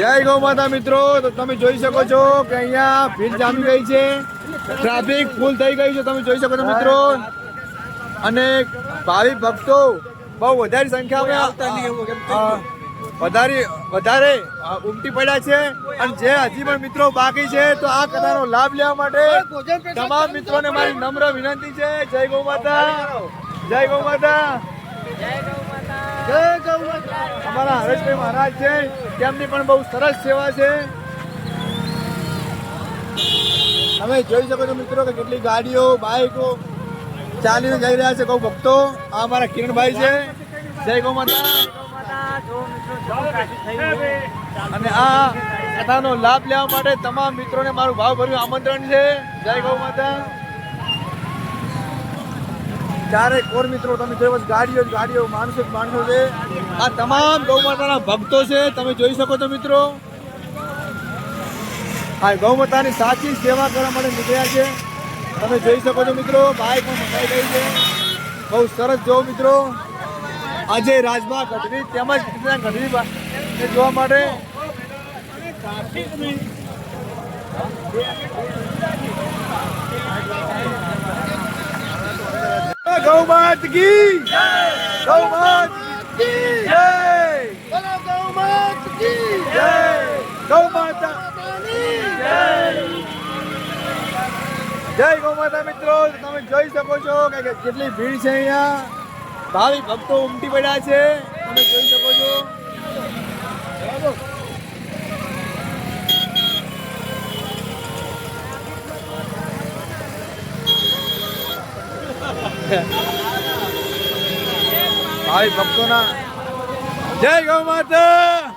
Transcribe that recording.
જય ગૌ માતા મિત્રો તો તમે જોઈ શકો છો કે અહીંયા ભીડ જામી ગઈ છે. ટ્રાફિક ફૂલ થઈ ગઈ છે તમે જોઈ શકો છો મિત્રો. અને ભાવિ ભક્તો બહુ વધારે સંખ્યામાં નહીં વધારે વધારે ઉમટી પડ્યા છે. અને જે હજી પણ મિત્રો બાકી છે તો આ કથાનો લાભ લેવા માટે તમામ મિત્રોને મારી નમ્ર વિનંતી છે. જય ગૌ માતા જય ગૌ માતા જય ગૌ માતા અમારા હરેશભાઈ મહારાજ છે. તેમની પણ બહુ સરસ સેવા છે. તમે જોઈ શકો છો મિત્રો કે કેટલી ગાડીઓ બાઇકો ચાલીને જઈ રહ્યા છે. ગૌ ભક્તો. આ અમારા કિરણભાઈ છે. જય ગૌ માતા. અને આ કથાનો લાભ લેવા માટે તમામ મિત્રોને મારું ભાવભર્યું આમંત્રણ છે. જય ગૌ માતા. ચારે કોર મિત્રો, તમે જોયો ગાડીઓ જ ગાડીઓ, માણસો જ માણસો છે. આ તમામ ગૌ માતાના ભક્તો છે, તમે જોઈ શકો છો મિત્રો. આ ગૌ માતાની સાચી સેવા કરવા માટે નીકળ્યા છે. તમે જોઈ શકો છો મિત્રો, બાઈક પણ મંગાઈ ગઈ છે. બહુ સરસ જો મિત્રો. આજે રાજભા ગઢવી તેમજ ગઢવી જોવા માટે. ગૌ માત કી ગૌ માત કી જય. ગૌ માત કી જય. ગૌ માતા જય. જય ગૌ માતા મિત્રો તમે જોઈ શકો છો કે કેટલી ભીડ છે અહીંયા. ભાવિ ભક્તો ઉમટી પડ્યા છે. તમે જોઈ શકો છો. ભાઈ ભક્તોના જય ગૌ માતા!